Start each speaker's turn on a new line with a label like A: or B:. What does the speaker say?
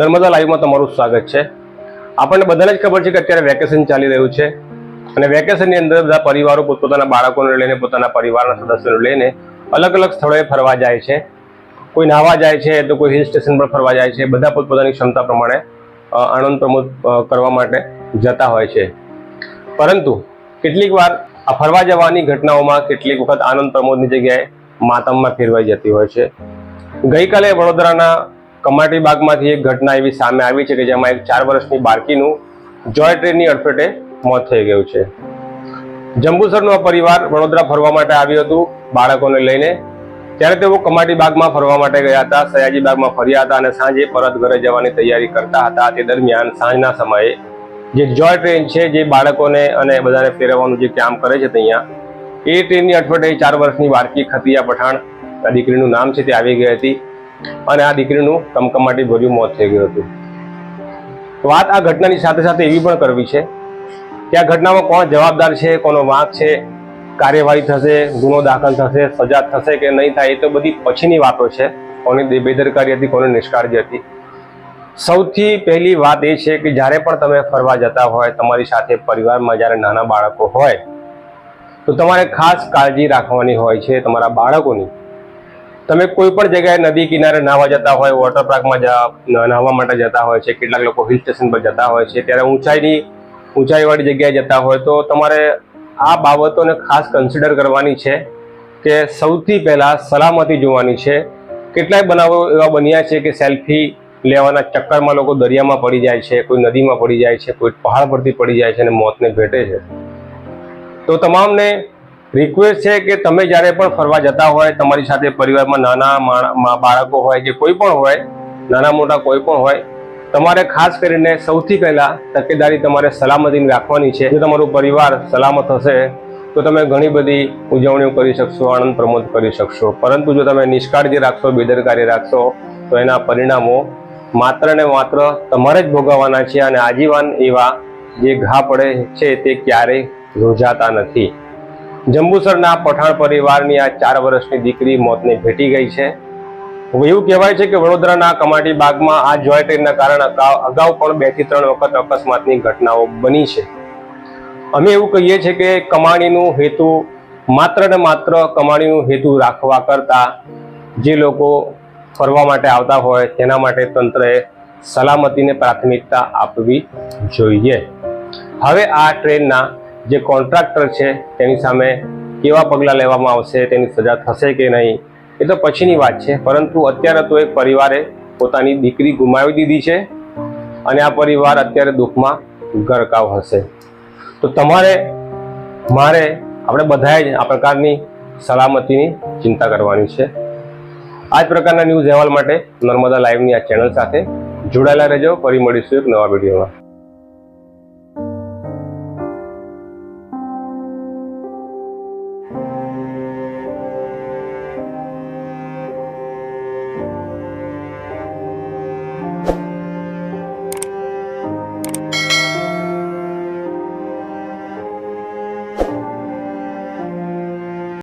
A: નર્મદા લાઈવમાં તમારું સ્વાગત છે. આપણને બધાને જ ખબર છે કે અત્યારે વેકેશન ચાલી રહ્યું છે. અને વેકેશનની અંદર બધા પરિવારો પોતપોતાના બાળકોને લઈને, પોતાના પરિવારના સદસ્યોને લઈને અલગ અલગ સ્થળોએ ફરવા જાય છે. કોઈ નાહવા જાય છે તો કોઈ હિલ સ્ટેશન પર ફરવા જાય છે. બધા પોતપોતાની ક્ષમતા પ્રમાણે આનંદ પ્રમોદ કરવા માટે જતા હોય છે. પરંતુ કેટલીક વાર આ ફરવા જવાની ઘટનાઓમાં કેટલીક વખત આનંદ પ્રમોદની જગ્યાએ માતમમાં ફેરવાઈ જતી હોય છે. ગઈકાલે વડોદરાના કમાટી બાગમાંથી એક ઘટના એવી સામે આવી છે કે જેમાં એક ચાર વર્ષની બાળકીનું જોય ટ્રેનની અડફેટે મોત થઈ ગયું છે. જંબુસરનો આ પરિવાર વડોદરા ફરવા માટે આવ્યું હતું બાળકોને લઈને. ત્યારે તેઓ કમાટી બાગમાં ફરવા માટે ગયા હતા, સયાજી બાગમાં ફર્યા હતા અને સાંજે પરત ઘરે જવાની તૈયારી કરતા હતા. તે દરમિયાન સાંજના સમયે જે જોય ટ્રેન છે, જે બાળકોને અને બધાને ફેરવવાનું જે કામ કરે છે ત્યાં એ ટ્રેનની અઠવાડિયે ચાર વર્ષની બાળકી ખતિયા પઠાણ દીકરીનું નામ છે તે આવી ગઈ હતી. અને આ દીકરીનું કમકમાટી ભર્યું મોત થઈ ગયું હતું. વાત આ ઘટનાની સાથે સાથે એવી પણ કરવી છે કે આ ઘટનામાં કોણ જવાબદાર છે, કોનો વાંક છે, કાર્યવાહી થશે, ગુનો દાખલ થશે, સજા થશે કે નહીં થાય એ તો બધી પછીની વાતો છે. કોની બેદરકારી હતી, કોની નિષ્કાળજી હતી. સૌથી પહેલી વાત એ છે કે જ્યારે પણ તમે ફરવા જતા હોય, તમારી સાથે પરિવારમાં જ્યારે નાના બાળકો હોય, તો તમારે ખાસ કાળજી રાખવાની હોય છે તમારા બાળકોની. તમે કોઈ પણ જગ્યાએ નદી કિનારે નાહવા જતા હોય વોટર પાર્કમાં નાહવા માટે જતા હોય છે, કેટલાક લોકો હિલ સ્ટેશન પર જતા હોય છે, ત્યારે ઊંચાઈની, ઊંચાઈવાળી જગ્યાએ જતા હોય, તો તમારે આ બાબતોને ખાસ કન્સિડર કરવાની છે કે સૌથી પહેલાં સલામતી જોવાની છે. કેટલાય બનાવો એવા બન્યા છે કે સેલ્ફી લેવાના ચક્કરમાં લોકો દરિયામાં પડી જાય છે, કોઈ નદીમાં પડી જાય છે, કોઈ પહાડ પરથી પડી જાય છે અને મોતને ભેટે છે. તો તમામને રિક્વેસ્ટ છે કે તમે જ્યારે પણ ફરવા જતા હોય, તમારી સાથે પરિવારમાં નાના બાળકો હોય કે કોઈ પણ હોય, નાના મોટા કોઈ પણ હોય, તમારે ખાસ કરીને સૌથી પહેલા તકેદારી તમારે સલામતીની રાખવાની છે. જો તમારું પરિવાર સલામત હશે, તો તમે ઘણી બધી ઉજવણીઓ કરી શકશો, આનંદ પ્રમોદ કરી શકશો. પરંતુ જો તમે નિષ્કાળજી રાખશો, બેદરકારી રાખશો, તો એના પરિણામો માત્ર ને માત્ર તમારે જ ભોગવવાના છે અને આજીવન એવા જે ઘા પડે છે તે ક્યારેય રોજાતા નથી. જંબુસરના પઠાણ પરિવારની આ ચાર વર્ષની દીકરી મોતને ભેટી ગઈ છે. એવું કહેવાય છે કે વડોદરાના કમાટી બાગમાં આ જોય ટ્રેનના કારણે અગાઉ પણ બેથી ત્રણ વખત અકસ્માતની ઘટનાઓ બની છે. અમે એવું કહીએ છીએ કે કમાણીનું હેતુ માત્ર ને માત્ર કમાણીનું હેતુ રાખવા કરતા જે લોકો ફરવા માટે આવતા હોય તેના માટે તંત્રએ સલામતીને પ્રાથમિકતા આપવી જોઈએ. હવે આ ટ્રેનના જે કોન્ટ્રાક્ટર છે, તેની સામે કેવા પગલાં લેવામાં આવશે, તેની સજા થશે કે નહીં, એ તો પછીની વાત છે. પરંતુ અત્યારે તો એક પરિવારે પોતાની દીકરી ગુમાવી દીધી છે અને આ પરિવાર અત્યારે દુઃખમાં ગરકાવ હશે. તો તમારે, મારે આપણે બધાએ જ આ પ્રકારની સલામતીની ચિંતા કરવાની છે. આ જ પ્રકારના ન્યૂઝ અહેવાલ માટે નર્મદા લાઈવની આ ચેનલ સાથે જોડાયેલા રહેજો. ફરી મળીશું એક નવા વિડીયોમાં.